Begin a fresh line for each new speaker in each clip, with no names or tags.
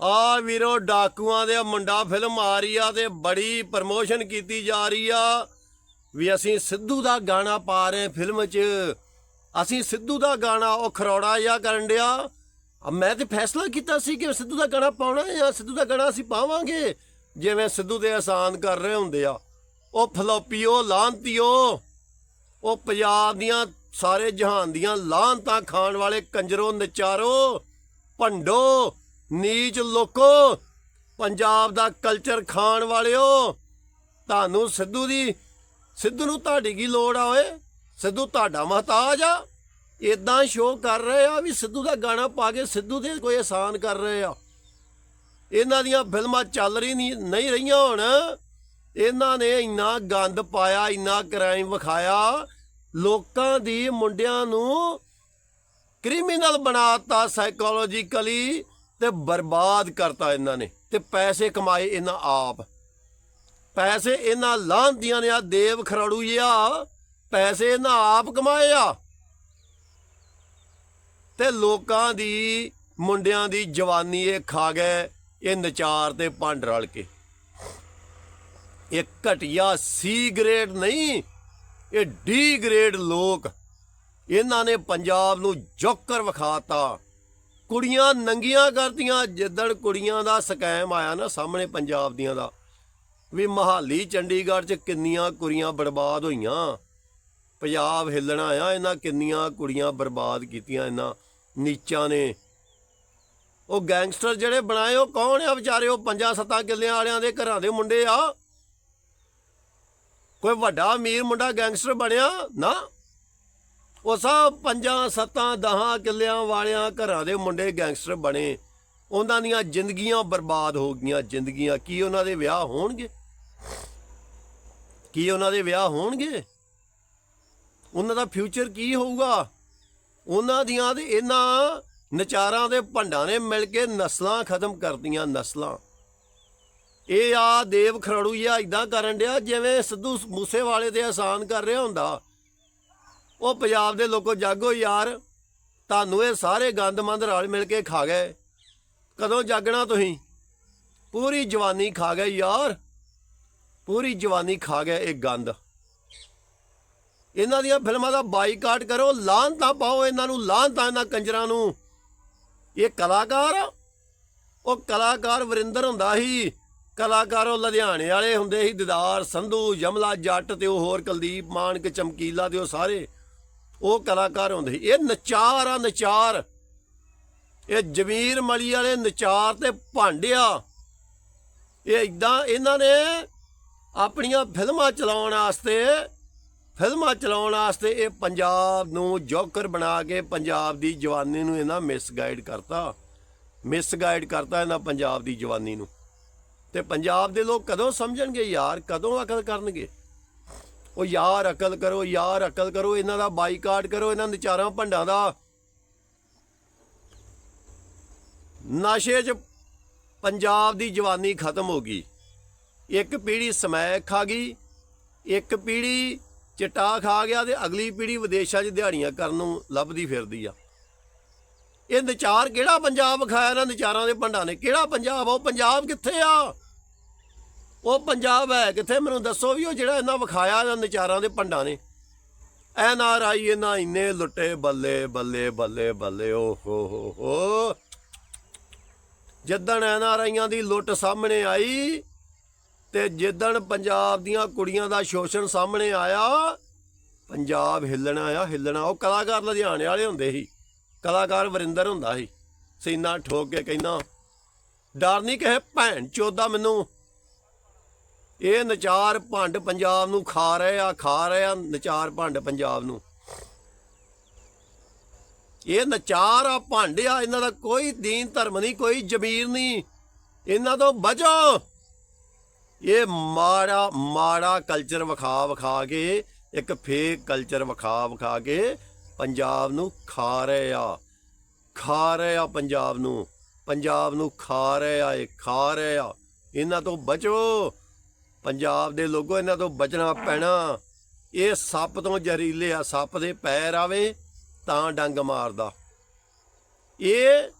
ਆ ਵੀਰੋ, ਡਾਕੂਆਂ ਦੇ ਮੁੰਡਾ ਫਿਲਮ ਆ ਰਹੀ ਆ ਤੇ ਬੜੀ ਪ੍ਰਮੋਸ਼ਨ ਕੀਤੀ ਜਾ ਰਹੀ ਆ। ਵੀ ਅਸੀਂ ਸਿੱਧੂ ਦਾ ਗਾਣਾ ਪਾ ਰਹੇ ਫਿਲਮ 'ਚ। ਅਸੀਂ ਸਿੱਧੂ ਦਾ ਗਾਣਾ ਉਹ ਖਰੋੜਾ ਜਿਹਾ ਕਰਨ ਡਿਆ। ਮੈਂ ਤੇ ਫੈਸਲਾ ਕੀਤਾ ਸੀ ਕਿ ਸਿੱਧੂ ਦਾ ਗਾਣਾ ਪਾਉਣਾ ਜਾਂ ਸਿੱਧੂ ਦਾ ਗਾਣਾ ਅਸੀਂ ਪਾਵਾਂਗੇ। ਜਿਵੇਂ ਸਿੱਧੂ ਦੇ ਆਸਾਨ ਕਰ ਰਹੇ ਹੁੰਦੇ ਆ। ਉਹ ਫਲੋਪੀਓ ਲਾਂਤੀਓ ਉਹ ਪੰਜਾਬ ਦੀਆਂ ਸਾਰੇ ਜਹਾਨ ਦੀਆਂ ਲਾਹਨਤਾਂ ਖਾਣ ਵਾਲੇ ਕੰਜਰੋ, ਨਚਾਰੋ, ਭੰਡੋ ਨੀਚ ਲੋਕੋ, ਪੰਜਾਬ ਦਾ ਕਲਚਰ ਖਾਣ ਵਾਲਿਓ, ਤੁਹਾਨੂੰ ਸਿੱਧੂ ਦੀ, ਸਿੱਧੂ ਨੂੰ ਤੁਹਾਡੀ ਕੀ ਲੋੜ ਆ ਓਏ? ਸਿੱਧੂ ਤੁਹਾਡਾ ਮਹਤਾਜ ਆ। ਇਦਾਂ ਸ਼ੋਅ ਕਰ ਰਹੇ ਆ ਵੀ ਸਿੱਧੂ ਦਾ ਗਾਣਾ ਪਾ ਕੇ ਸਿੱਧੂ ਦੇ ਕੋਈ ਆਸਾਨ ਕਰ ਰਹੇ ਆ। ਇਹਨਾਂ ਦੀਆਂ ਫਿਲਮਾਂ ਚੱਲ ਰਹੀ ਨਹੀਂ ਰਹੀਆਂ ਹੁਣ। ਇਹਨਾਂ ਨੇ ਇੰਨਾ ਗੰਦ ਪਾਇਆ, ਇੰਨਾ ਕ੍ਰਾਈਮ ਵਿਖਾਇਆ। ਲੋਕਾਂ ਦੀ ਮੁੰਡਿਆਂ ਨੂੰ ਕ੍ਰਿਮੀਨਲ ਬਣਾਤਾ ਸਾਈਕੋਲੋਜੀਕਲੀ ਤੇ ਬਰਬਾਦ ਕਰਤਾ ਇਹਨਾਂ ਨੇ ਤੇ ਪੈਸੇ ਕਮਾਏ ਇਹਨਾਂ ਆਪ। ਪੈਸੇ ਇਹਨਾਂ ਲਾਂਦੀਆਂ ਨੇ ਆ ਦੇਵ ਖਰੜੂ ਜਿਹਾ ਪੈਸੇ ਇਹਨਾਂ ਆਪ ਕਮਾਏ ਆ। ਤੇ ਲੋਕਾਂ ਦੀ, ਮੁੰਡਿਆਂ ਦੀ ਜਵਾਨੀ ਇਹ ਖਾ ਗਏ, ਇਹ ਨਚਾਰ ਤੇ ਭੰਡ ਰਲ ਕੇ। ਇਹ ਘਟਿਆ ਸੀ ਗ੍ਰੇਡ ਨਹੀਂ, ਇਹ ਡੀ ਗ੍ਰੇਡ ਲੋਕ, ਇਹਨਾਂ ਨੇ ਪੰਜਾਬ ਨੂੰ ਜੋਕਰ ਵਿਖਾਤਾ। ਕੁੜੀਆਂ ਨੰਗੀਆਂ ਕਰਦੀਆਂ, ਜਿੱਦਣ ਕੁੜੀਆਂ ਦਾ ਸਕੈਮ ਆਇਆ ਨਾ ਸਾਹਮਣੇ ਪੰਜਾਬ ਦੀਆਂ ਦਾ, ਵੀ ਮਹਾਲੀ ਚੰਡੀਗੜ੍ਹ 'ਚ ਕਿੰਨੀਆਂ ਕੁੜੀਆਂ ਬਰਬਾਦ ਹੋਈਆਂ। ਪੰਜਾਬ ਹਿੱਲਣਾ ਆ ਇਹਨਾਂ ਕਿੰਨੀਆਂ ਕੁੜੀਆਂ ਬਰਬਾਦ ਕੀਤੀਆਂ ਇਹਨਾਂ ਨੀਚਾਂ ਨੇ। ਉਹ ਗੈਂਗਸਟਰ ਜਿਹੜੇ ਬਣਾਏ, ਉਹ ਕੌਣ ਆ ਵਿਚਾਰੇ? ਉਹ ਪੰਜਾਂ ਸੱਤਾਂ ਕਿੱਲਿਆਂ ਵਾਲਿਆਂ ਦੇ ਘਰਾਂ ਦੇ ਮੁੰਡੇ ਆ। ਕੋਈ ਵੱਡਾ ਅਮੀਰ ਮੁੰਡਾ ਗੈਂਗਸਟਰ ਬਣਿਆ ਨਾ? ਉਹ ਸਭ ਪੰਜਾਂ ਸੱਤਾਂ ਦਹਾਂ ਕਿੱਲਿਆਂ ਵਾਲਿਆਂ ਘਰਾਂ ਦੇ ਮੁੰਡੇ ਗੈਂਗਸਟਰ ਬਣੇ। ਉਹਨਾਂ ਦੀਆਂ ਜ਼ਿੰਦਗੀਆਂ ਬਰਬਾਦ ਹੋ ਗਈਆਂ। ਜ਼ਿੰਦਗੀਆਂ ਕੀ ਉਹਨਾਂ ਦੇ ਵਿਆਹ ਹੋਣਗੇ? ਕੀ ਉਹਨਾਂ ਦੇ ਵਿਆਹ ਹੋਣਗੇ? ਉਹਨਾਂ ਦਾ ਫਿਊਚਰ ਕੀ ਹੋਊਗਾ? ਉਹਨਾਂ ਦੀਆਂ ਤੇ ਇਹਨਾਂ ਨਚਾਰਾਂ ਦੇ ਭੰਡਾਂ ਨੇ ਮਿਲ ਕੇ ਨਸਲਾਂ ਖਤਮ ਕਰਦੀਆਂ ਨਸਲਾਂ। ਇਹ ਆ ਦੇਵ ਖਰੜੂ ਜਿਹਾ ਇਦਾਂ ਕਰਨ ਡਿਆ, ਜਿਵੇਂ ਸਿੱਧੂ ਮੂਸੇ ਵਾਲੇ ਤੇ ਆਸਾਨ ਕਰ ਰਿਹਾ ਹੁੰਦਾ। ਉਹ ਪੰਜਾਬ ਦੇ ਲੋਕੋ, ਜਾਗੋ ਯਾਰ। ਤੁਹਾਨੂੰ ਇਹ ਸਾਰੇ ਗੰਦਮੰਦ ਰਲ ਮਿਲ ਕੇ ਖਾ ਗਏ। ਕਦੋਂ ਜਾਗਣਾ ਤੁਸੀਂ? ਪੂਰੀ ਜਵਾਨੀ ਖਾ ਗਏ ਯਾਰ। ਪੂਰੀ ਜਵਾਨੀ ਖਾ ਗਏ ਇਹ ਗੰਦ। ਇਹਨਾਂ ਦੀਆਂ ਫਿਲਮਾਂ ਦਾ ਬਾਈਕਾਟ ਕਰੋ ਲਾਹਨਤਾਂ ਪਾਓ ਇਹਨਾਂ ਨੂੰ ਲਾਹਨਤਾਂ ਇਹਨਾਂ ਕੰਜਰਾਂ ਨੂੰ। ਇਹ ਕਲਾਕਾਰ ਉਹ ਕਲਾਕਾਰ ਵਰਿੰਦਰ ਹੁੰਦਾ ਸੀ। ਕਲਾਕਾਰ ਉਹ ਲੁਧਿਆਣੇ ਵਾਲੇ ਹੁੰਦੇ ਸੀ, ਦਿਦਾਰ, ਸੰਧੂ ਯਮਲਾ ਜੱਟ ਤੇ ਉਹ ਹੋਰ ਕੁਲਦੀਪ, ਮਾਨਕ, ਚਮਕੀਲਾ ਤੇ ਉਹ ਸਾਰੇ। ਉਹ ਕਲਾਕਾਰ ਹੁੰਦੇ ਸੀ। ਇਹ ਨਚਾਰ ਆ, ਨਚਾਰ। ਇਹ ਜਮੀਰ ਮਲੀ ਵਾਲੇ ਨਚਾਰ ਤੇ ਭਾਂਡਿਆ। ਇਹ ਇਦਾਂ ਇਹਨਾਂ ਨੇ ਆਪਣੀਆਂ ਫਿਲਮਾਂ ਚਲਾਉਣ ਵਾਸਤੇ, ਫਿਲਮਾਂ ਚਲਾਉਣ ਵਾਸਤੇ ਇਹ ਪੰਜਾਬ ਨੂੰ ਜੋਕਰ ਬਣਾ ਕੇ ਪੰਜਾਬ ਦੀ ਜਵਾਨੀ ਨੂੰ ਇਹਨਾਂ ਮਿਸਗਾਈਡ ਕਰਤਾ। ਮਿਸਗਾਈਡ ਕਰਤਾ ਇਹਨਾਂ ਪੰਜਾਬ ਦੀ ਜਵਾਨੀ ਨੂੰ। ਤੇ ਪੰਜਾਬ ਦੇ ਲੋਕ ਕਦੋਂ ਸਮਝਣਗੇ, ਯਾਰ? ਕਦੋਂ ਅਕਲ ਕਰਨਗੇ? ਉਹ ਯਾਰ ਅਕਲ ਕਰੋ, ਯਾਰ ਅਕਲ ਕਰੋ, ਇਹਨਾਂ ਦਾ ਬਾਈਕਾਟ ਕਰੋ, ਇਹਨਾਂ ਵਿਚਾਰਾਂ ਭੰਡਾਂ ਦਾ। ਨਸ਼ੇ 'ਚ ਪੰਜਾਬ ਦੀ ਜਵਾਨੀ ਖਤਮ ਹੋ ਗਈ। ਇੱਕ ਪੀੜ੍ਹੀ ਸਮੈਕ ਖਾ ਗਈ, ਇੱਕ ਪੀੜ੍ਹੀ ਚਟਾ ਖਾ ਗਿਆ ਤੇ ਅਗਲੀ ਪੀੜ੍ਹੀ ਵਿਦੇਸ਼ਾਂ 'ਚ ਦਿਹਾੜੀਆਂ ਕਰਨ ਨੂੰ ਲੱਭਦੀ ਫਿਰਦੀ ਆ। ਇਹ ਨਚਾਰ ਕਿਹੜਾ ਪੰਜਾਬ ਖਾਇਆ ਇਹਨਾਂ ਨਚਾਰਾਂ ਦੇ ਭੰਡਾਂ ਨੇ? ਕਿਹੜਾ ਪੰਜਾਬ? ਆ? ਉਹ ਪੰਜਾਬ ਕਿੱਥੇ ਆ? ਉਹ ਪੰਜਾਬ ਹੈ, ਕਿੱਥੇ? ਮੈਨੂੰ ਦੱਸੋ ਵੀ ਉਹ ਜਿਹੜਾ ਇਹਨਾਂ ਵਿਖਾਇਆ, ਇਹਨਾਂ ਨਚਾਰਾਂ ਦੇ ਪੰਡਾਂ ਨੇ। ਐਨ ਆਰ ਆਈ ਇਹਨਾਂ ਇੰਨੇ ਲੁੱਟੇ ਬੱਲੇ ਬੱਲੇ ਬੱਲੇ ਬੱਲੇ, ਓ ਹੋ ਹੋ ਹੋ। ਜਿੱਦਣ ਐਨ ਆਰ ਆਈਆਂ ਦੀ ਲੁੱਟ ਸਾਹਮਣੇ ਆਈ ਤੇ ਜਿੱਦਣ ਪੰਜਾਬ ਦੀਆਂ ਕੁੜੀਆਂ ਦਾ ਸ਼ੋਸ਼ਣ ਸਾਹਮਣੇ ਆਇਆ, ਪੰਜਾਬ ਹਿੱਲਣਾ ਆ ਹਿੱਲਣਾ ਉਹ ਕਲਾਕਾਰ ਲੁਧਿਆਣੇ ਵਾਲੇ ਹੁੰਦੇ ਸੀ। ਕਲਾਕਾਰ ਵਰਿੰਦਰ ਹੁੰਦਾ ਸੀ। ਸੀਨਾ ਠੋਕ ਕੇ ਕਹਿੰਦਾ, ਡਰ ਨਹੀਂ ਕਹੇ ਭੈਣ ਚੋਦਾ ਮੈਨੂੰ। ਇਹ ਨਚਾਰ ਭੰਡ ਪੰਜਾਬ ਨੂੰ ਖਾ ਰਹੇ ਆ, ਖਾ ਰਹੇ ਆ ਨਚਾਰ ਭੰਡ ਪੰਜਾਬ ਨੂੰ। ਇਹ ਨਚਾਰ ਆ, ਭੰਡ ਆ, ਇਹਨਾਂ ਦਾ ਕੋਈ ਦੀਨ ਧਰਮ ਨਹੀਂ, ਕੋਈ ਜ਼ਮੀਰ ਨਹੀਂ। ਇਹਨਾਂ ਤੋਂ ਬਚੋ। ਇਹ ਮਾੜਾ ਮਾੜਾ ਕਲਚਰ ਵਿਖਾ ਵਿਖਾ ਕੇ, ਇੱਕ ਫੇਕ ਕਲਚਰ ਵਿਖਾ ਵਿਖਾ ਕੇ ਪੰਜਾਬ ਨੂੰ ਖਾ ਰਹੇ ਆ। ਖਾ ਰਹੇ ਆ ਪੰਜਾਬ ਨੂੰ। ਪੰਜਾਬ ਨੂੰ ਖਾ ਰਹੇ ਆ, ਇਹ ਖਾ ਰਹੇ ਆ। ਇਹਨਾਂ ਤੋਂ ਬਚੋ। ਪੰਜਾਬ ਦੇ ਲੋਕੋ, ਇਹਨਾਂ ਤੋਂ ਬਚਣਾ ਪੈਣਾ। ਇਹ ਸੱਪ ਤੋਂ ਜ਼ਹਿਰੀਲੇ ਆ, ਸੱਪ ਦੇ ਪੈਰ ਆਵੇ ਤਾਂ ਡੰਗ ਮਾਰਦਾ। ਇਹ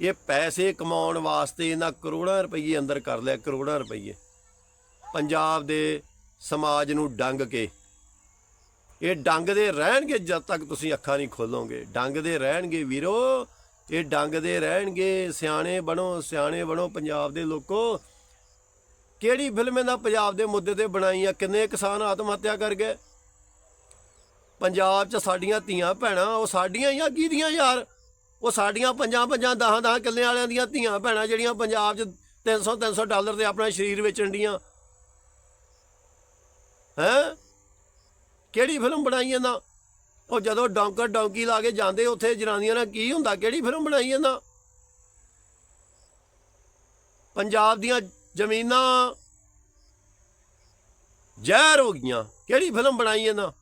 ਇਹ ਪੈਸੇ ਕਮਾਉਣ ਵਾਸਤੇ ਇਹਨਾਂ ਕਰੋੜਾਂ ਰੁਪਏ ਅੰਦਰ ਕਰ ਲਿਆ, ਕਰੋੜਾਂ ਰੁਪਏ ਪੰਜਾਬ ਦੇ ਸਮਾਜ ਨੂੰ ਡੰਗ ਕੇ। ਇਹ ਡੰਗ ਦੇ ਰਹਿਣਗੇ ਜਦ ਤੱਕ ਤੁਸੀਂ ਅੱਖਾਂ ਨਹੀਂ ਖੋਲੋਗੇ। ਡੰਗ ਦੇ ਰਹਿਣਗੇ ਵੀਰੋ, ਇਹ ਡੰਗ ਦੇ ਰਹਿਣਗੇ। ਸਿਆਣੇ ਬਣੋ ਸਿਆਣੇ ਬਣੋ ਪੰਜਾਬ ਦੇ ਲੋਕੋ। ਕਿਹੜੀ ਫਿਲਮ ਇਹਨਾਂ ਪੰਜਾਬ ਦੇ ਮੁੱਦੇ ਤੇ ਬਣਾਈ ਆ? ਕਿੰਨੇ ਕਿਸਾਨ ਆਤਮ ਹੱਤਿਆ ਕਰ ਗਏ? ਪੰਜਾਬ 'ਚ ਸਾਡੀਆਂ ਧੀਆਂ ਭੈਣਾਂ, ਉਹ ਸਾਡੀਆਂ ਜਾਂ ਕਿਹਦੀਆਂ ਯਾਰ? ਉਹ ਸਾਡੀਆਂ ਪੰਜਾਂ ਪੰਜਾਂ ਦਹਾਂ ਦਹਾਂ ਕਿੱਲੇ ਵਾਲਿਆਂ ਦੀਆਂ ਧੀਆਂ ਭੈਣਾਂ ਜਿਹੜੀਆਂ ਪੰਜਾਬ 'ਚ 300 300 ਡਾਲਰ ਦੇ ਆਪਣਾ ਸਰੀਰ ਵੇਚਣ ਡੀਆਂ ਹੈ? ਕਿਹੜੀ ਫਿਲਮ ਬਣਾਈ ਇਹਨਾਂ? ਉਹ ਜਦੋਂ ਡੌਂਕਰ ਡੌਂਕੀ ਲਾ ਕੇ ਜਾਂਦੇ, ਉੱਥੇ ਜਨਾਨੀਆਂ ਨਾਲ ਕੀ ਹੁੰਦਾ? ਕਿਹੜੀ ਫਿਲਮ ਬਣਾਈ ਇਹਨਾਂ? ਪੰਜਾਬ ਦੀਆਂ ਜ਼ਮੀਨਾਂ ਜ਼ਹਿਰ ਹੋ ਗਈਆਂ। ਕਿਹੜੀ ਫਿਲਮ ਬਣਾਈ ਇਹਨਾਂ?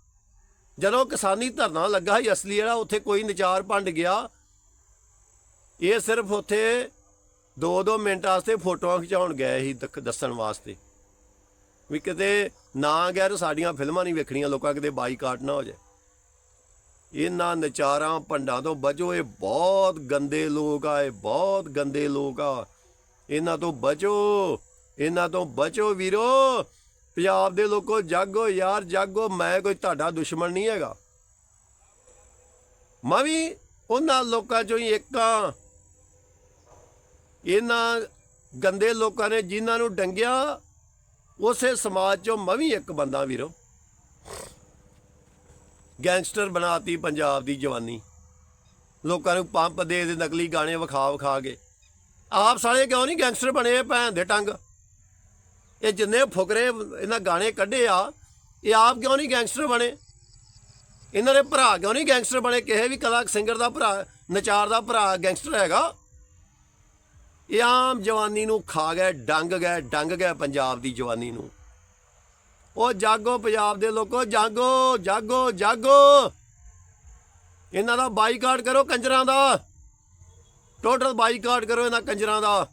ਜਦੋਂ ਕਿਸਾਨੀ ਧਰਨਾ ਲੱਗਾ ਸੀ, ਅਸਲੀ ਜਿਹੜਾ ਉੱਥੇ ਕੋਈ ਨਚਾਰ ਭੰਡ ਗਿਆ। ਇਹ ਸਿਰਫ ਉੱਥੇ 2-2 ਮਿੰਟ ਵਾਸਤੇ ਫੋਟੋਆਂ ਖਿਚਾਉਣ ਗਏ ਸੀ ਦਕ- ਦੱਸਣ ਵਾਸਤੇ। ਵੀ ਕਿਤੇ ਨਾ ਗੈਰ ਸਾਡੀਆਂ ਫਿਲਮਾਂ ਨਹੀਂ ਵੇਖਣੀਆਂ, ਲੋਕਾਂ ਕਿਤੇ ਬਾਈਕਾਟ ਨਾ ਹੋ ਜਾਏ। ਇਹਨਾਂ ਨਚਾਰਾਂ ਭੰਡਾਂ ਤੋਂ ਬਚੋ, ਇਹ ਬਹੁਤ ਗੰਦੇ ਲੋਕ ਆ, ਇਹ ਬਹੁਤ ਗੰਦੇ ਲੋਕ ਆ। ਇਹਨਾਂ ਤੋਂ ਬਚੋ, ਇਹਨਾਂ ਤੋਂ ਬਚੋ ਵੀਰੋ। ਪੰਜਾਬ ਦੇ ਲੋਕੋ, ਜਾਗੋ ਯਾਰ, ਜਾਗੋ, ਮੈਂ ਕੋਈ ਤੁਹਾਡਾ ਦੁਸ਼ਮਣ ਨਹੀਂ ਹੈਗਾ। ਮੈਂ ਵੀ ਉਹਨਾਂ ਲੋਕਾਂ ਚੋਂ ਹੀ ਇੱਕ ਆ ਇਹਨਾਂ ਗੰਦੇ ਲੋਕਾਂ ਨੇ ਜਿਨ੍ਹਾਂ ਨੂੰ ਡੰਗਿਆ, ਉਸੇ ਸਮਾਜ ਚੋਂ ਮੈਂ ਵੀ ਇੱਕ ਬੰਦਾ ਵੀਰੋ। ਗੈਂਗਸਟਰ ਬਣਾਤੀ ਪੰਜਾਬ ਦੀ ਜਵਾਨੀ। ਲੋਕਾਂ ਨੂੰ ਪੰਪ ਦੇ ਦੇ ਨਕਲੀ ਗਾਣੇ ਵਿਖਾ ਵਿਖਾ ਕੇ। ਆਪ ਸਾਲੇ ਕਿਉਂ ਨਹੀਂ ਗੈਂਗਸਟਰ ਬਣੇ ਭੈਣ ਦੇ ਟੰਗ? ਇਹ ਜਿੰਨੇ ਫੁਕਰੇ ਇਹਨਾਂ ਗਾਣੇ ਕੱਢੇ ਆ, ਇਹ ਆਪ ਕਿਉਂ ਨਹੀਂ ਗੈਂਗਸਟਰ ਬਣੇ? ਇਹਨਾਂ ਦੇ ਭਰਾ ਕਿਉਂ ਨਹੀਂ ਗੈਂਗਸਟਰ ਬਣੇ? ਕਿਸੇ ਵੀ ਕਲਾ ਸਿੰਗਰ ਦਾ ਭਰਾ, ਨਚਾਰ ਦਾ ਭਰਾ ਗੈਂਗਸਟਰ ਹੈਗਾ। ਇਹ ਆਮ ਜਵਾਨੀ ਨੂੰ ਖਾ ਗਏ, ਡੰਗ ਗਏ ਡੰਗ ਗਏ ਪੰਜਾਬ ਦੀ ਜਵਾਨੀ ਨੂੰ। ਉਹ ਜਾਗੋ ਪੰਜਾਬ ਦੇ ਲੋਕੋ, ਜਾਗੋ ਜਾਗੋ ਜਾਗੋ। ਇਹਨਾਂ ਦਾ ਬਾਈਕਾਟ ਕਰੋ ਕੰਜਰਾਂ ਦਾ। ਟੋਟਲ ਬਾਈਕਾਟ ਕਰੋ ਇਹਨਾਂ ਕੰਜਰਾਂ ਦਾ।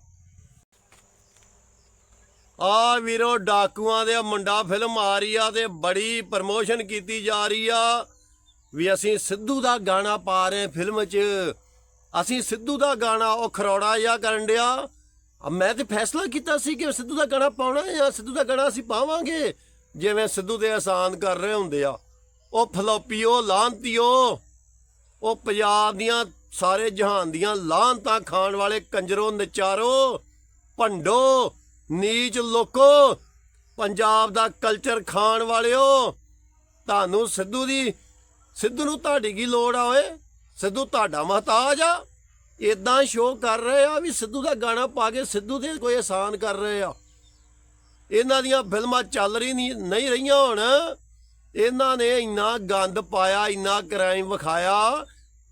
ਆ ਵੀਰੋ, ਡਾਕੂਆਂ ਦੇ ਮੁੰਡਾ ਫਿਲਮ ਆ ਰਹੀ ਆ ਤੇ ਬੜੀ ਪ੍ਰਮੋਸ਼ਨ ਕੀਤੀ ਜਾ ਰਹੀ ਆ ਵੀ ਅਸੀਂ ਸਿੱਧੂ ਦਾ ਗਾਣਾ ਪਾ ਰਹੇ ਫਿਲਮ 'ਚ। ਅਸੀਂ ਸਿੱਧੂ ਦਾ ਗਾਣਾ, ਉਹ ਖਰੋੜਾ ਜਿਹਾ ਕਰਨ ਡਿਆ। ਮੈਂ ਤੇ ਫੈਸਲਾ ਕੀਤਾ ਸੀ ਕਿ ਸਿੱਧੂ ਦਾ ਗਾਣਾ ਪਾਉਣਾ ਜਾਂ ਸਿੱਧੂ ਦਾ ਗਾਣਾ ਅਸੀਂ ਪਾਵਾਂਗੇ। ਜਿਵੇਂ ਸਿੱਧੂ ਦੇ ਆਸਾਨ ਕਰ ਰਹੇ ਹੁੰਦੇ ਆ। ਉਹ ਫਲੋਪੀਓ ਲਾਂਤੀਓ ਉਹ ਪੰਜਾਬ ਦੀਆਂ ਸਾਰੇ ਜਹਾਨ ਦੀਆਂ ਲਾਹਨਤਾਂ ਖਾਣ ਵਾਲੇ ਕੰਜਰੋ, ਨਚਾਰੋ, ਭੰਡੋ, ਨੀਚ ਲੋਕੋ, ਪੰਜਾਬ ਦਾ ਕਲਚਰ ਖਾਣ ਵਾਲਿਓ, ਤੁਹਾਨੂੰ ਸਿੱਧੂ ਦੀ, ਸਿੱਧੂ ਨੂੰ ਤੁਹਾਡੀ ਕੀ ਲੋੜ ਆ ਓਏ? ਸਿੱਧੂ ਤੁਹਾਡਾ ਮਹਤਾਜ ਆ। ਇਦਾਂ ਸ਼ੋਅ ਕਰ ਰਹੇ ਆ ਵੀ ਸਿੱਧੂ ਦਾ ਗਾਣਾ ਪਾ ਕੇ ਸਿੱਧੂ ਤੇ ਕੋਈ ਆਸਾਨ ਕਰ ਰਹੇ ਆ। ਇਹਨਾਂ ਦੀਆਂ ਫਿਲਮਾਂ ਚੱਲ ਰਹੀ ਨਹੀਂ ਨਹੀਂ ਰਹੀਆਂ ਹੁਣ। ਇਹਨਾਂ ਨੇ ਇੰਨਾ ਗੰਦ ਪਾਇਆ, ਇੰਨਾ ਕ੍ਰਾਈਮ ਵਿਖਾਇਆ।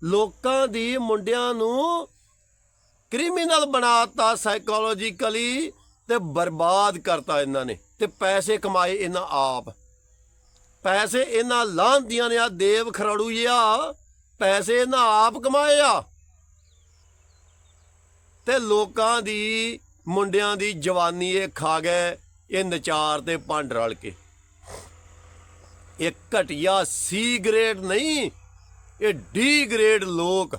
ਲੋਕਾਂ ਦੀ ਮੁੰਡਿਆਂ ਨੂੰ ਕ੍ਰਿਮੀਨਲ ਬਣਾਤਾ ਸਾਈਕੋਲੋਜੀਕਲੀ ਤੇ ਬਰਬਾਦ ਕਰਤਾ ਇਹਨਾਂ ਨੇ ਤੇ ਪੈਸੇ ਕਮਾਏ ਇਹਨਾਂ ਆਪ। ਪੈਸੇ ਇਹਨਾਂ ਲਾਂਦੀਆਂ ਨੇ ਆ ਦੇਵ ਖਰੜੂ ਜਿਹਾ ਪੈਸੇ ਇਹਨਾਂ ਆਪ ਕਮਾਏ ਆ। ਤੇ ਲੋਕਾਂ ਦੀ, ਮੁੰਡਿਆਂ ਦੀ ਜਵਾਨੀ ਇਹ ਖਾ ਗਏ, ਇਹ ਨਚਾਰ ਤੇ ਪੰਡ ਰਲ ਕੇ। ਇਹ ਘਟਿਆ ਸੀ ਗ੍ਰੇਡ ਨਹੀਂ ਇਹ ਡੀ ਗ੍ਰੇਡ ਲੋਕ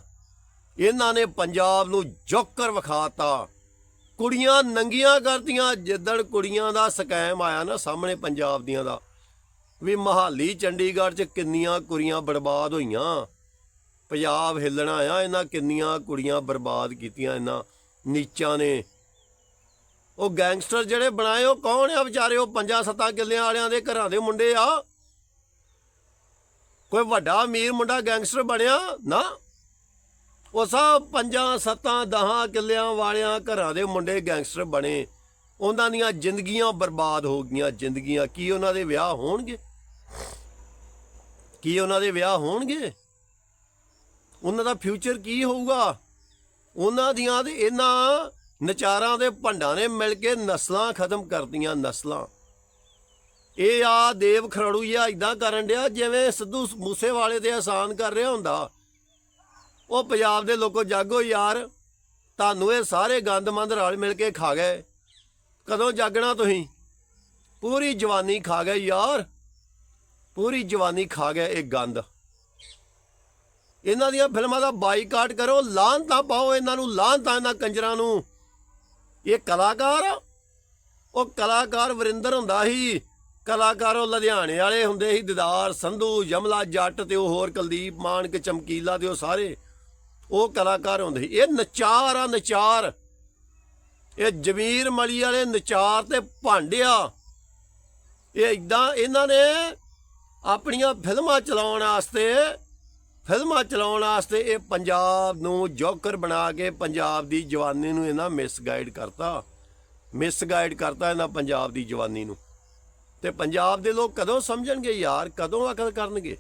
ਇਹਨਾਂ ਨੇ ਪੰਜਾਬ ਨੂੰ ਜੋਕਰ ਵਿਖਾਤਾ। ਕੁੜੀਆਂ ਨੰਗੀਆਂ ਕਰਤੀਆਂ ਜਿੱਦਣ ਕੁੜੀਆਂ ਦਾ ਸਕੈਮ ਆਇਆ ਨਾ ਸਾਹਮਣੇ ਪੰਜਾਬ ਦੀਆਂ ਦਾ, ਵੀ ਮਹਾਲੀ ਚੰਡੀਗੜ੍ਹ 'ਚ ਕਿੰਨੀਆਂ ਕੁੜੀਆਂ ਬਰਬਾਦ ਹੋਈਆਂ। ਪੰਜਾਬ ਹਿੱਲਣਾ ਆ ਇਹਨਾਂ ਕਿੰਨੀਆਂ ਕੁੜੀਆਂ ਬਰਬਾਦ ਕੀਤੀਆਂ ਇਹਨਾਂ ਨੀਚਾਂ ਨੇ। ਉਹ ਗੈਂਗਸਟਰ ਜਿਹੜੇ ਬਣਾਏ, ਉਹ ਕੌਣ ਆ ਵਿਚਾਰੇ? ਉਹ ਪੰਜਾਂ ਸੱਤਾਂ ਕਿੱਲਿਆਂ ਵਾਲਿਆਂ ਦੇ ਘਰਾਂ ਦੇ ਮੁੰਡੇ ਆ। ਕੋਈ ਵੱਡਾ ਅਮੀਰ ਮੁੰਡਾ ਗੈਂਗਸਟਰ ਬਣਿਆ, ਨਾ? ਉਹ ਸਭ ਪੰਜਾਂ, ਸੱਤਾਂ ਦਹਾਂ ਕਿੱਲਿਆਂ ਵਾਲਿਆਂ ਘਰਾਂ ਦੇ ਮੁੰਡੇ ਗੈਂਗਸਟਰ ਬਣੇ। ਉਹਨਾਂ ਦੀਆਂ ਜ਼ਿੰਦਗੀਆਂ ਬਰਬਾਦ ਹੋ ਗਈਆਂ, ਜ਼ਿੰਦਗੀਆਂ ਕੀ ਉਹਨਾਂ ਦੇ ਵਿਆਹ ਹੋਣਗੇ? ਕੀ ਉਹਨਾਂ ਦੇ ਵਿਆਹ ਹੋਣਗੇ? ਉਹਨਾਂ ਦਾ ਫਿਊਚਰ ਕੀ ਹੋਊਗਾ? ਉਹਨਾਂ ਦੀਆਂ ਤੇ ਇਹਨਾਂ ਨਚਾਰਾਂ ਦੇ ਭੰਡਾਂ ਨੇ ਮਿਲ ਕੇ ਨਸਲਾਂ ਖਤਮ ਕਰਦੀਆਂ ਨਸਲਾਂ। ਇਹ ਆ ਦੇਵ ਖਰੜੂ ਜਿਹਾ ਇਦਾਂ ਕਰਨ ਡਿਆ ਜਿਵੇਂ ਸਿੱਧੂ ਮੂਸੇ ਵਾਲੇ ਤੇ ਆਸਾਨ ਕਰ ਰਿਹਾ ਹੁੰਦਾ। ਉਹ ਪੰਜਾਬ ਦੇ ਲੋਕੋ ਜਾਗੋ ਯਾਰ, ਤੁਹਾਨੂੰ ਇਹ ਸਾਰੇ ਗੰਦਮੰਦ ਰਲ ਮਿਲ ਕੇ ਖਾ ਗਏ। ਕਦੋਂ ਜਾਗਣਾ ਤੁਸੀਂ? ਪੂਰੀ ਜਵਾਨੀ ਖਾ ਗਏ ਯਾਰ। ਪੂਰੀ ਜਵਾਨੀ ਖਾ ਗਏ ਇਹ ਗੰਦ। ਇਹਨਾਂ ਦੀਆਂ ਫਿਲਮਾਂ ਦਾ ਬਾਈਕਾਟ ਕਰੋ ਲਾਹਨਤਾਂ ਪਾਓ ਇਹਨਾਂ ਨੂੰ ਲਾਹਨਤਾਂ ਇਹਨਾਂ ਕੰਜਰਾਂ ਨੂੰ। ਇਹ ਕਲਾਕਾਰ ਉਹ ਕਲਾਕਾਰ ਵਰਿੰਦਰ ਹੁੰਦਾ ਸੀ। ਕਲਾਕਾਰ ਉਹ ਲੁਧਿਆਣੇ ਵਾਲੇ ਹੁੰਦੇ ਸੀ, ਦਿਦਾਰ, ਸੰਧੂ, ਯਮਲਾ ਜੱਟ ਤੇ ਉਹ ਹੋਰ ਕੁਲਦੀਪ, ਮਾਨਕ, ਚਮਕੀਲਾ ਤੇ ਉਹ ਸਾਰੇ। ਉਹ ਕਲਾਕਾਰ ਹੁੰਦੇ ਸੀ। ਇਹ ਨਚਾਰ ਆ, ਨਚਾਰ। ਇਹ ਜਮੀਰ ਮਲੀ ਵਾਲੇ ਨਚਾਰ ਤੇ ਭਾਂਡਿਆ। ਇਹ ਇਦਾਂ ਇਹਨਾਂ ਨੇ ਆਪਣੀਆਂ ਫਿਲਮਾਂ ਚਲਾਉਣ ਵਾਸਤੇ, ਫਿਲਮਾਂ ਚਲਾਉਣ ਵਾਸਤੇ ਇਹ ਪੰਜਾਬ ਨੂੰ ਜੋਕਰ ਬਣਾ ਕੇ ਪੰਜਾਬ ਦੀ ਜਵਾਨੀ ਨੂੰ ਇਹਨਾਂ ਮਿਸਗਾਈਡ ਕਰਤਾ। ਮਿਸਗਾਈਡ ਕਰਤਾ ਇਹਨਾਂ ਪੰਜਾਬ ਦੀ ਜਵਾਨੀ ਨੂੰ। ਤੇ ਪੰਜਾਬ ਦੇ ਲੋਕ ਕਦੋਂ ਸਮਝਣਗੇ, ਯਾਰ ਕਦੋਂ ਅਕਲ ਕਰਨਗੇ?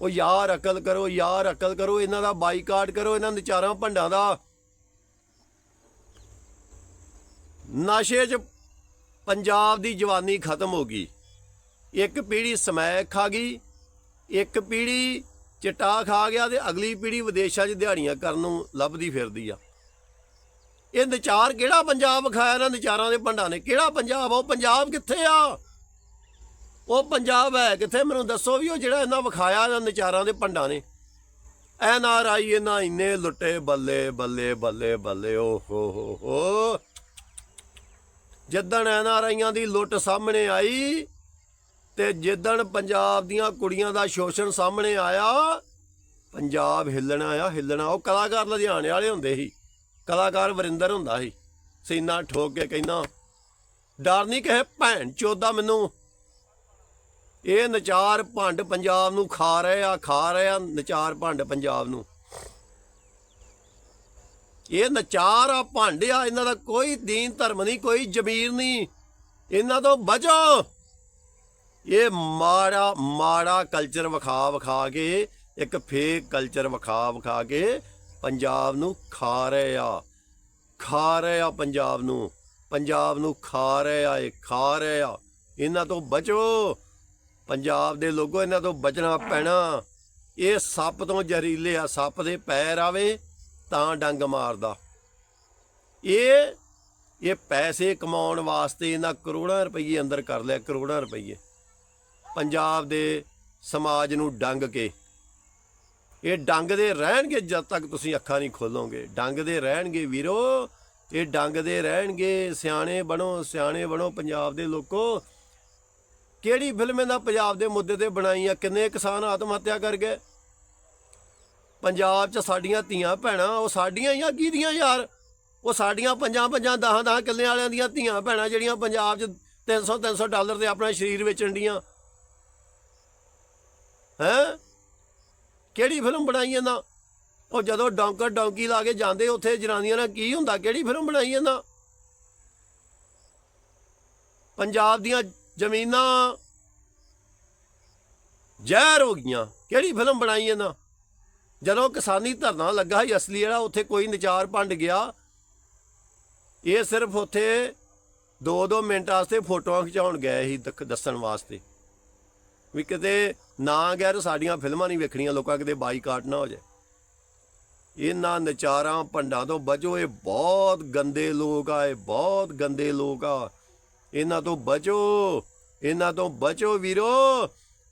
ਉਹ ਯਾਰ ਅਕਲ ਕਰੋ, ਯਾਰ ਅਕਲ ਕਰੋ, ਇਹਨਾਂ ਦਾ ਬਾਈਕਾਟ ਕਰੋ, ਇਹਨਾਂ ਵਿਚਾਰਾਂ ਭੰਡਾਂ ਦਾ। ਨਸ਼ੇ 'ਚ ਪੰਜਾਬ ਦੀ ਜਵਾਨੀ ਖਤਮ ਹੋ ਗਈ। ਇੱਕ ਪੀੜ੍ਹੀ ਸਮੈਕ ਖਾ ਗਈ, ਇੱਕ ਪੀੜ੍ਹੀ ਚਟਾ ਖਾ ਗਿਆ ਤੇ ਅਗਲੀ ਪੀੜ੍ਹੀ ਵਿਦੇਸ਼ਾਂ 'ਚ ਦਿਹਾੜੀਆਂ ਕਰਨ ਨੂੰ ਲੱਭਦੀ ਫਿਰਦੀ ਆ। ਇਹ ਨਚਾਰ ਕਿਹੜਾ ਪੰਜਾਬ ਵਿਖਾਇਆ ਇਹਨਾਂ ਨਚਾਰਾਂ ਦੇ ਭੰਡਾਂ ਨੇ? ਕਿਹੜਾ ਪੰਜਾਬ ਆ? ਉਹ ਪੰਜਾਬ ਕਿੱਥੇ ਆ? ਉਹ ਪੰਜਾਬ ਹੈ ਕਿੱਥੇ? ਮੈਨੂੰ ਦੱਸੋ ਵੀ ਉਹ ਜਿਹੜਾ ਇਹਨਾਂ ਵਿਖਾਇਆ ਇਹਨਾਂ ਨਚਾਰਾਂ ਦੇ ਭੰਡਾਂ ਨੇ। ਐਨ ਆਰ ਆਈ ਇਹਨਾਂ ਇੰਨੇ ਲੁੱਟੇ ਬੱਲੇ ਬੱਲੇ ਬੱਲੇ ਬੱਲੇ, ਓ ਹੋ ਹੋ ਹੋ। ਜਿੱਦਣ ਐਨ ਆਰ ਆਈਆਂ ਦੀ ਲੁੱਟ ਸਾਹਮਣੇ ਆਈ ਤੇ ਜਿੱਦਣ ਪੰਜਾਬ ਦੀਆਂ ਕੁੜੀਆਂ ਦਾ ਸ਼ੋਸ਼ਣ ਸਾਹਮਣੇ ਆਇਆ, ਪੰਜਾਬ ਹਿੱਲਣਾ ਆ ਹਿੱਲਣਾ। ਉਹ ਕਲਾਕਾਰ ਲੁਧਿਆਣੇ ਵਾਲੇ ਹੁੰਦੇ ਸੀ। ਕਲਾਕਾਰ ਵਰਿੰਦਰ ਹੁੰਦਾ ਸੀ। ਸੀਨਾ ਠੋਕ ਕੇ ਕਹਿੰਦਾ, ਡਰ ਨਹੀਂ ਕਹੇ ਭੈਣ ਚੋਦਾ ਮੈਨੂੰ। ਇਹ ਨਚਾਰ ਭੰਡ ਪੰਜਾਬ ਨੂੰ ਖਾ ਰਹੇ ਆ, ਖਾ ਰਹੇ ਆ ਨਚਾਰ ਭੰਡ ਪੰਜਾਬ ਨੂੰ। ਇਹ ਨਚਾਰ ਆ, ਭੰਡ ਆ, ਇਹਨਾਂ ਦਾ ਕੋਈ ਦੀਨ ਧਰਮ ਨਹੀਂ ਕੋਈ ਜ਼ਮੀਰ ਨਹੀਂ ਇਹਨਾਂ ਤੋਂ ਬਚੋ। ਇਹ ਮਾੜਾ ਮਾੜਾ ਕਲਚਰ ਵਿਖਾ ਵਿਖਾ ਕੇ, ਇੱਕ ਫੇਕ ਕਲਚਰ ਵਿਖਾ ਵਿਖਾ ਕੇ ਪੰਜਾਬ ਨੂੰ ਖਾ ਰਹੇ ਆ। ਖਾ ਰਹੇ ਆ ਪੰਜਾਬ ਨੂੰ। ਪੰਜਾਬ ਨੂੰ ਖਾ ਰਹੇ ਆ, ਇਹ ਖਾ ਰਹੇ ਆ। ਇਹਨਾਂ ਤੋਂ ਬਚੋ। ਪੰਜਾਬ ਦੇ ਲੋਕੋ, ਇਹਨਾਂ ਤੋਂ ਬਚਣਾ ਪੈਣਾ। ਇਹ ਸੱਪ ਤੋਂ ਜ਼ਹਿਰੀਲੇ ਆ, ਸੱਪ ਦੇ ਪੈਰ ਆਵੇ ਤਾਂ ਡੰਗ ਮਾਰਦਾ। ਇਹ ਇਹ ਪੈਸੇ ਕਮਾਉਣ ਵਾਸਤੇ ਇਹਨਾਂ ਕਰੋੜਾਂ ਰੁਪਏ ਅੰਦਰ ਕਰ ਲਿਆ, ਕਰੋੜਾਂ ਰੁਪਏ ਪੰਜਾਬ ਦੇ ਸਮਾਜ ਨੂੰ ਡੰਗ ਕੇ। ਇਹ ਡੰਗਦੇ ਰਹਿਣਗੇ ਜਦ ਤੱਕ ਤੁਸੀਂ ਅੱਖਾਂ ਨਹੀਂ ਖੋਲੋਗੇ। ਡੰਗਦੇ ਰਹਿਣਗੇ ਵੀਰੋ। ਇਹ ਡੰਗਦੇ ਰਹਿਣਗੇ। ਸਿਆਣੇ ਬਣੋ ਸਿਆਣੇ ਬਣੋ ਪੰਜਾਬ ਦੇ ਲੋਕੋ। ਕਿਹੜੀ ਫਿਲਮ ਇਹਨਾਂ ਪੰਜਾਬ ਦੇ ਮੁੱਦੇ ਤੇ ਬਣਾਈ ਆ? ਕਿੰਨੇ ਕਿਸਾਨ ਆਤਮ ਹੱਤਿਆ ਕਰ ਗਏ? ਪੰਜਾਬ 'ਚ ਸਾਡੀਆਂ ਧੀਆਂ ਭੈਣਾਂ, ਉਹ ਸਾਡੀਆਂ ਹੀ ਆ ਕਿਹਦੀਆਂ ਯਾਰ? ਉਹ ਸਾਡੀਆਂ ਪੰਜਾਂ ਪੰਜਾਂ ਦਹਾਂ ਦਹਾਂ ਕਿੱਲੇ ਵਾਲਿਆਂ ਦੀਆਂ ਧੀਆਂ ਭੈਣਾਂ ਜਿਹੜੀਆਂ ਪੰਜਾਬ 'ਚ 300 300 ਡਾਲਰ ਦੇ ਆਪਣਾ ਸਰੀਰ ਵੇਚਣ ਡੀਆਂ। ਹੈ? ਕਿਹੜੀ ਫਿਲਮ ਬਣਾਈ ਜਾਂਦਾ ਉਹ ਜਦੋਂ ਡੌਂਕਰ ਡੌਂਕੀ ਲਾ ਕੇ ਜਾਂਦੇ, ਉੱਥੇ ਜਨਾਨੀਆਂ ਨਾਲ ਕੀ ਹੁੰਦਾ? ਕਿਹੜੀ ਫਿਲਮ ਬਣਾਈ ਜਾਂਦਾ ਪੰਜਾਬ ਦੀਆਂ ਜ਼ਮੀਨਾਂ ਜ਼ਹਿਰ ਹੋ ਗਈਆਂ। ਕਿਹੜੀ ਫਿਲਮ ਬਣਾਈ ਜਾਂਦਾ ਜਦੋਂ ਕਿਸਾਨੀ ਧਰਨਾ ਲੱਗਾ ਸੀ ਅਸਲੀ ਜਿਹੜਾ ਉੱਥੇ ਕੋਈ ਨਚਾਰ ਭੰਡ ਗਿਆ। ਇਹ ਸਿਰਫ ਉੱਥੇ 2-2 ਮਿੰਟ ਵਾਸਤੇ ਫੋਟੋਆਂ ਖਿਚਾਉਣ ਗਏ ਸੀ, ਦਖ- ਦੱਸਣ ਵਾਸਤੇ। ਵੀ ਕਿਤੇ ਨਾ ਗੈਰ ਸਾਡੀਆਂ ਫਿਲਮਾਂ ਨਹੀਂ ਵੇਖਣੀਆਂ, ਲੋਕਾਂ ਕਿਤੇ ਬਾਈਕਾਟ ਨਾ ਹੋ ਜਾਏ। ਇਹਨਾਂ ਨਚਾਰਾਂ ਭੰਡਾਂ ਤੋਂ ਬਚੋ, ਇਹ ਬਹੁਤ ਗੰਦੇ ਲੋਕ ਆ, ਇਹ ਬਹੁਤ ਗੰਦੇ ਲੋਕ ਆ। ਇਹਨਾਂ ਤੋਂ ਬਚੋ, ਇਹਨਾਂ ਤੋਂ ਬਚੋ ਵੀਰੋ।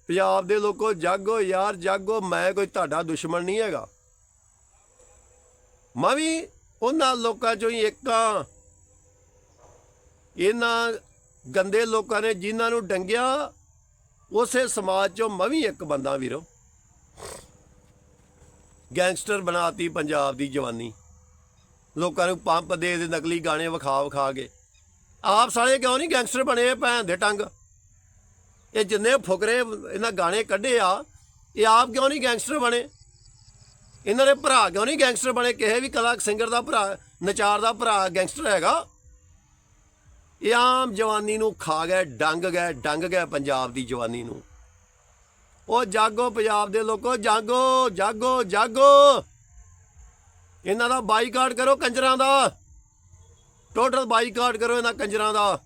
ਪੰਜਾਬ ਦੇ ਲੋਕੋ, ਜਾਗੋ ਯਾਰ, ਜਾਗੋ, ਮੈਂ ਕੋਈ ਤੁਹਾਡਾ ਦੁਸ਼ਮਣ ਨਹੀਂ ਹੈਗਾ। ਮੈਂ ਵੀ ਉਹਨਾਂ ਲੋਕਾਂ ਚੋਂ ਹੀ ਇੱਕ ਆ ਇਹਨਾਂ ਗੰਦੇ ਲੋਕਾਂ ਨੇ ਜਿਨ੍ਹਾਂ ਨੂੰ ਡੰਗਿਆ ਉਸੇ ਸਮਾਜ ਚੋਂ ਮੈਂ ਵੀ ਇੱਕ ਬੰਦਾ ਵੀਰੋ। ਗੈਂਗਸਟਰ ਬਣਾਤੀ ਪੰਜਾਬ ਦੀ ਜਵਾਨੀ। ਲੋਕਾਂ ਨੂੰ ਪੰਪ ਦੇ ਦੇ ਨਕਲੀ ਗਾਣੇ ਵਿਖਾ ਵਿਖਾ ਕੇ। ਆਪ ਸਾਲੇ ਕਿਉਂ ਨਹੀਂ ਗੈਂਗਸਟਰ ਬਣੇ ਭੈਣ ਦੇ ਟੰਗ? ਇਹ ਜਿੰਨੇ ਫੁਕਰੇ ਇਹਨਾਂ ਗਾਣੇ ਕੱਢੇ ਆ, ਇਹ ਆਪ ਕਿਉਂ ਨਹੀਂ ਗੈਂਗਸਟਰ ਬਣੇ? ਇਹਨਾਂ ਦੇ ਭਰਾ ਕਿਉਂ ਨਹੀਂ ਗੈਂਗਸਟਰ ਬਣੇ? ਕਿਸੇ ਵੀ ਕਲਾ ਸਿੰਗਰ ਦਾ ਭਰਾ, ਨਚਾਰ ਦਾ ਭਰਾ ਗੈਂਗਸਟਰ ਹੈਗਾ। ਇਹ ਆਮ ਜਵਾਨੀ ਨੂੰ ਖਾ ਗਏ, ਡੰਗ ਗਏ ਡੰਗ ਗਏ ਪੰਜਾਬ ਦੀ ਜਵਾਨੀ ਨੂੰ। ਉਹ ਜਾਗੋ ਪੰਜਾਬ ਦੇ ਲੋਕੋ, ਜਾਗੋ ਜਾਗੋ ਜਾਗੋ। ਇਹਨਾਂ ਦਾ ਬਾਈਕਾਟ ਕਰੋ ਕੰਜਰਾਂ ਦਾ। ਟੋਟਲ ਬਾਈਕਾਟ ਕਰੋ ਇਹਨਾਂ ਕੰਜਰਾਂ ਦਾ।